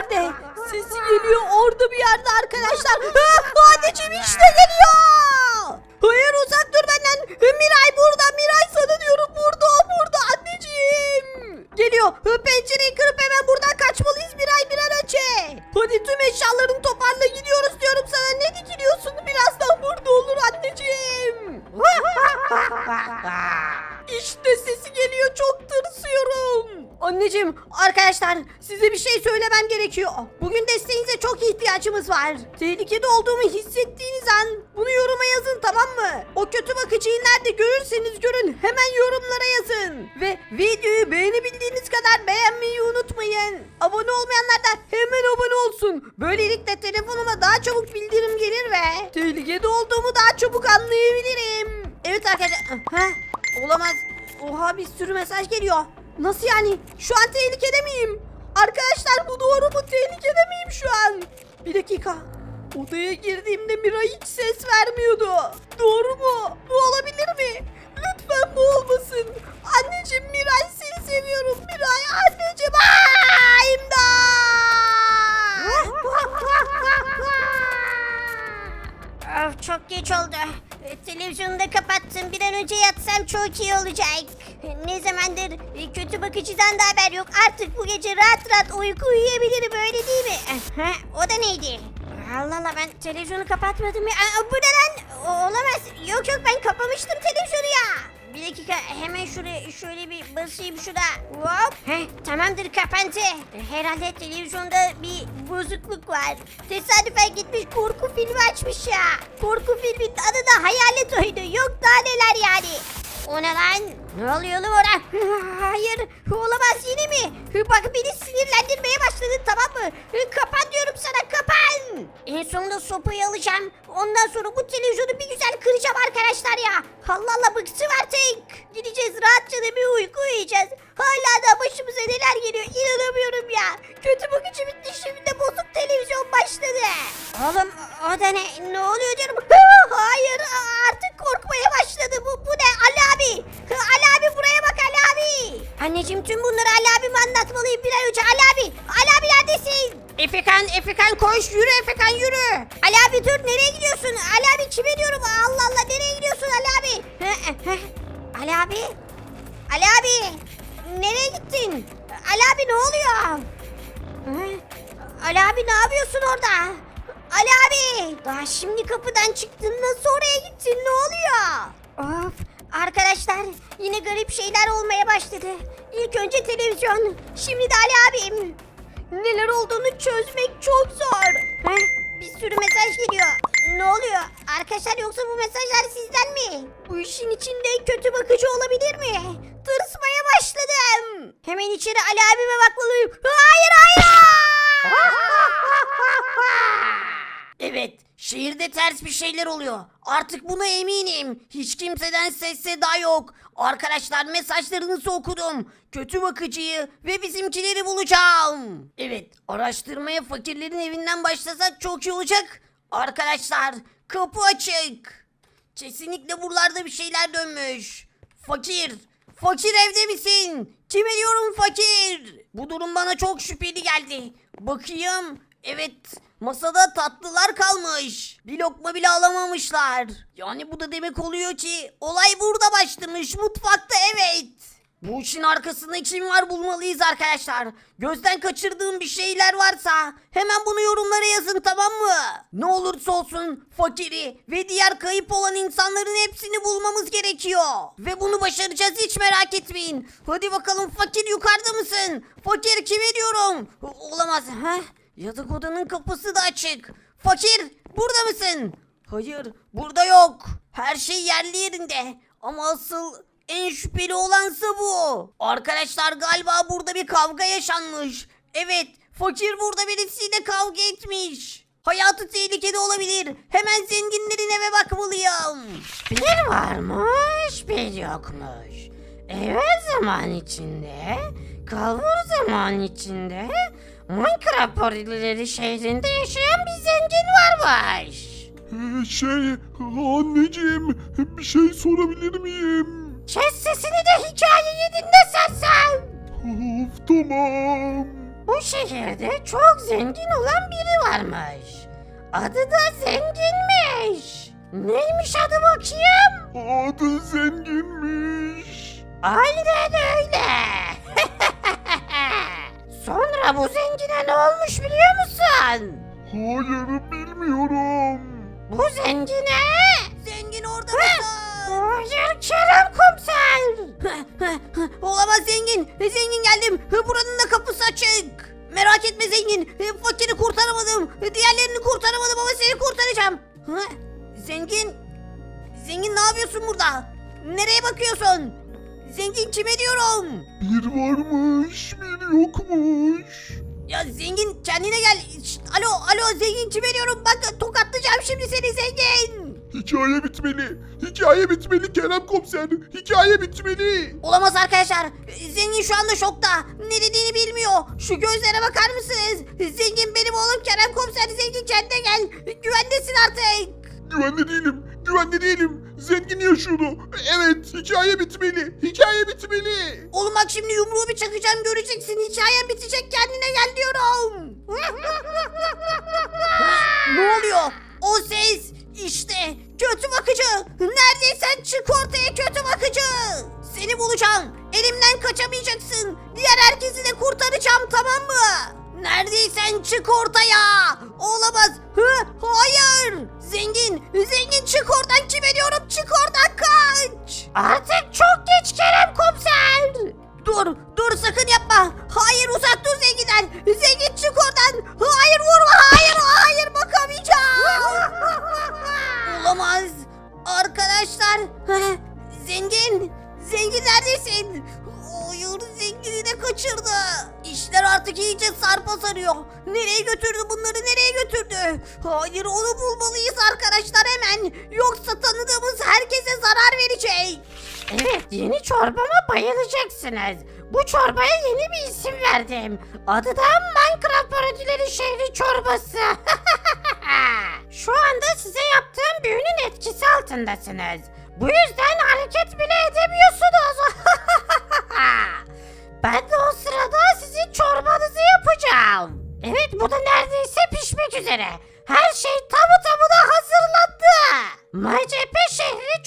nerede? Sesi geliyor orada bir yerde arkadaşlar. Anneciğim işte geliyor. Hayır uzak dur benden. Miray burada. Miray sana diyorum burada. Burada anneciğim. Geliyor. Pencereyi kırıp hemen buradan kaçmalıyız Miray bir an önce. Hadi tüm eşyalarını toparla gidiyoruz diyorum sana. Ne dikiliyorsun? Birazdan burada olur anneciğim. İşte sesi geliyor çok tırsıyorum. Anneciğim arkadaşlar size bir şey söylemem gerekiyor. Bugün desteğinize çok ihtiyacımız var. Tehlikede olduğumu hissettiğiniz an bunu yoruma yazın tamam mı? O kötü bakıcıyı nerede görürseniz görün hemen yorumlara yazın. Ve videoyu beğenebildiğiniz kadar beğenmeyi unutmayın. Abone olmayanlar da hemen abone olsun. Böylelikle telefonuma daha çabuk bildirim gelir ve tehlikede olduğumu daha çabuk anlayabilirim. Evet arkadaşlar. Ha? Olamaz. Oha bir sürü mesaj geliyor. Nasıl yani? Şu an tehlikede miyim? Arkadaşlar bu doğru mu? Tehlikede miyim şu an? Bir dakika. Odaya girdiğimde Mira hiç ses vermiyordu. Doğru mu? Bu olabilir mi? Lütfen bu olmasın. Anneciğim Miray seni seviyorum. Of çok geç oldu. Televizyonu da kapattım. Bir an önce yatsam çok iyi olacak. Ne zamandır kötü bakıcıdan da haber yok. Artık bu gece rahat rahat uyku uyuyabilirim öyle değil mi? Aha, o da neydi? Allah Allah ben televizyonu kapatmadım ya. Bu ne lan? O- Olamaz. Yok yok ben kapamıştım televizyonu ya. Dakika hemen şuraya şöyle bir basayım şurada. Hop. Heh, tamamdır kapandı. Herhalde televizyonda bir bozukluk var. Tesadüfen gitmiş korku filmi açmış ya. Korku filmin adı da Hayalet Oyunu. Yok daha neler yani. O ne lan? Ne oluyor lan ona? Hayır olamaz yine mi? Bak beni sinirlendirmeye başladın tamam mı? Kapan. En sonunda sopayı alacağım. Ondan sonra bu televizyonu bir güzel kıracağım arkadaşlar ya. Allah Allah bıktım artık. Gideceğiz rahatça da bir uyku uyuyacağız. Hala da başımıza neler geliyor inanamıyorum ya. Kötü bakıcı bitti şimdi de bozuk televizyon başladı. Oğlum o da ne? Ne oluyor diyorum. Hayır artık korkmaya başladı. Bu, bu ne Ali abi? Ali abi buraya bak Ali abi. Anneciğim tüm bunları Ali abime anlatmalıyım bir an önce. Ali abi. Ali abi neredesin? Efekan, Efekan koş yürü Efekan yürü. Ali abi dur nereye gidiyorsun? Ali abi kime diyorum? Allah Allah nereye gidiyorsun Ali abi? Ali abi. Ali abi. Nereye gittin? Ali abi ne oluyor? Ali abi ne yapıyorsun orada? Ali abi! Daha şimdi kapıdan çıktın nasıl oraya gittin ne oluyor? Of arkadaşlar yine garip şeyler olmaya başladı. İlk önce televizyon şimdi de Ali abim. Neler olduğunu çözmek çok zor. Heh, bir sürü mesaj geliyor. Ne oluyor? Arkadaşlar yoksa bu mesajlar sizden mi? Bu işin içinde kötü bakıcı olabilir mi? Tırsmaya başladım. Hemen içeri Ali abime bakmalıyım. Hayır hayır! Şehirde ters bir şeyler oluyor. Artık buna eminim. Hiç kimseden ses seda yok. Arkadaşlar mesajlarınızı okudum. Kötü bakıcıyı ve bizimkileri bulacağım. Evet, araştırmaya fakirlerin evinden başlasak çok iyi olacak. Arkadaşlar, kapı açık. Kesinlikle buralarda bir şeyler dönmüş. Fakir, fakir evde misin? Kime diyorum fakir? Bu durum bana çok şüpheli geldi. Bakayım. Evet, masada tatlılar kalmış. Bir lokma bile alamamışlar. Yani bu da demek oluyor ki olay burada başlamış. Mutfakta evet. Bu işin arkasında kim var bulmalıyız arkadaşlar. Gözden kaçırdığım bir şeyler varsa hemen bunu yorumlara yazın tamam mı? Ne olursa olsun fakiri ve diğer kayıp olan insanların hepsini bulmamız gerekiyor. Ve bunu başaracağız hiç merak etmeyin. Hadi bakalım fakir yukarıda mısın? Fakir kime diyorum? Olamaz. Heh, yatak odanın kapısı da açık. Fakir burada mısın? Hayır burada yok. Her şey yerli yerinde. Ama asıl en şüpheli olansa bu. Arkadaşlar galiba burada bir kavga yaşanmış. Evet, fakir burada birisiyle kavga etmiş. Hayatı tehlikede olabilir. Hemen zenginlerin eve bakmalıyım. Bir varmış, bir yokmuş. Evet zaman içinde, kalbur zaman içinde, Minecraft parodileri şehrinde yaşayan bir zengin varmış. Ee, Şey, anneciğim bir şey sorabilir miyim? Kes sesini de hikayeyi dinle sersem. Of tamam. Bu şehirde çok zengin olan biri varmış. Adı da zenginmiş. Neymiş adı bakayım? Adı zenginmiş. Aynen öyle. Sonra bu zengine ne olmuş biliyor musun? Hayır bilmiyorum. Bu zengine... Zengin orada mısın? Hayır Kerem komiser. Olamaz zengin. Zengin geldim. Buranın da kapısı açık. Merak etme zengin. Fakiri kurtaramadım. Diğerlerini kurtaramadım ama seni kurtaracağım. Hı? Zengin. Zengin ne yapıyorsun burada? Nereye bakıyorsun? Zengin kime diyorum? Bir varmış bir yokmuş. Ya zengin kendine gel. Şşt, alo alo zengin kime diyorum? Bak tokatlayacağım şimdi seni zengin. Hikaye bitmeli. Hikaye bitmeli Kerem komiser. Hikaye bitmeli. Olamaz arkadaşlar. Zengin şu anda şokta. Ne dediğini bilmiyor. Şu gözlere bakar mısınız? Zengin benim oğlum Kerem Komiser. Zengin kendine gel. Güvendesin artık. Güvende değilim. Güvende değilim. Zengin yaşıyordu. Evet hikaye bitmeli. Hikaye bitmeli. Oğlum bak şimdi yumruğu bir çakacağım göreceksin. Hikayen bitecek kendine gel diyorum. ne oluyor? O ses işte kötü bakıcı. Neredeysen çık ortaya kötü bakıcı. Seni bulacağım. Elimden kaçamayacaksın. Diğer herkesi de kurtaracağım tamam mı? Neredeysen çık ortaya. Olamaz. Hı? Hayır. Zengin. Zengin çık oradan kime diyorum çık oradan kaçırdı. İşler artık iyice sarpa sarıyor. Nereye götürdü bunları nereye götürdü? Hayır onu bulmalıyız arkadaşlar hemen. Yoksa tanıdığımız herkese zarar verecek. Evet yeni çorbama bayılacaksınız. Bu çorbaya yeni bir isim verdim. Adı da Minecraft parodileri şehri çorbası. Şu anda size yaptığım büyünün etkisi altındasınız. Bu yüzden hareket bile edemiyorsunuz. ben de o sırada sizin çorbanızı yapacağım. Evet bu da neredeyse pişmek üzere. Her şey tamı tamına hazırlandı. MCP şehri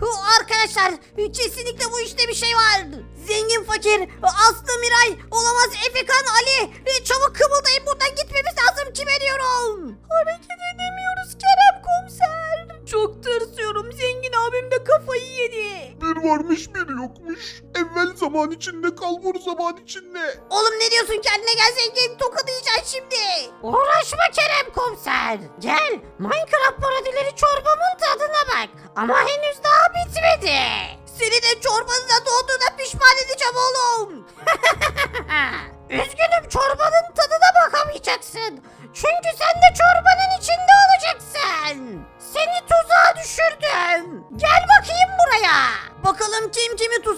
Kımıldayamıyorlar. Arkadaşlar kesinlikle bu işte bir şey var. Zengin fakir, Aslı Miray, olamaz Efekan, Ali. Çabuk kımıldayın buradan gitmemiz lazım. Kime diyorum? Hareket edemiyoruz Kerem komiser. Çok tırsıyorum. Zengin abim de kafayı yedi. Bir varmış bir yokmuş. Evvel zaman içinde kalbur zaman içinde. Oğlum ne diyorsun kendine gel zengin. Tokatlayacaksın şimdi. Uğraşma Kerem komiser. Gel Minecraft parodileri çorbamın tadına bak. Ama henüz daha bitmedi. Seni de çorbanına doğduğuna pişman edeceğim oğlum. Üzgünüm çorbanın tadına bakamayacaksın. Çünkü sen de çorbanın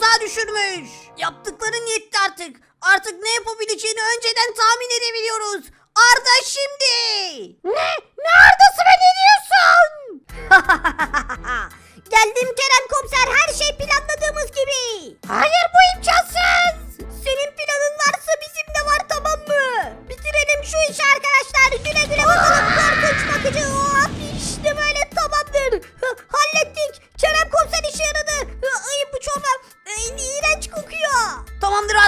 tuzağa düşürmüş. Yaptıkların yetti artık. Artık ne yapabileceğini önceden tahmin edebiliyoruz. Arda şimdi. Ne? Ne ardası be ne diyorsun? Geldim Kerem komiser her şey planladığımız gibi. Hayır bu imkansız.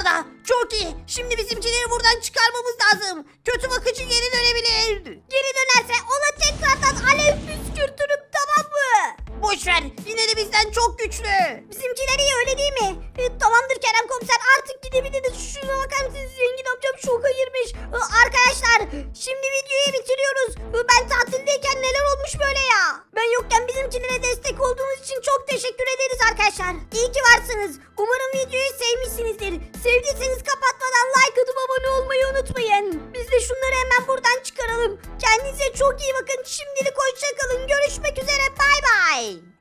Arda. Çok iyi. Şimdi bizimkileri buradan çıkarmamız lazım. Kötü bakıcı geri dönebilir. Geri dönerse ona tekrardan alev püskürtürüm tamam mı? Boş ver. Yine de bizden çok güçlü. Bizimkiler iyi öyle değil mi? E, tamamdır Kerem komiser artık gidebiliriz. Şuna bakar mısınız? Zengin amcam şoka girmiş. E, arkadaşlar şimdi videoyu bitiriyoruz. E, ben tatildeyken neler olmuş böyle ya? Ben yokken bizimkilere destek olduğunuz için çok teşekkür ederiz arkadaşlar. İyi ki varsınız. Umarım videoyu sevmişsinizdir. Sevdiyseniz kapatmadan like atıp abone olmayı unutmayın. Biz de şunları hemen buradan çıkaralım. Kendinize çok iyi bakın. Şimdilik hoşçakalın. Görüşmek üzere. Bay bay.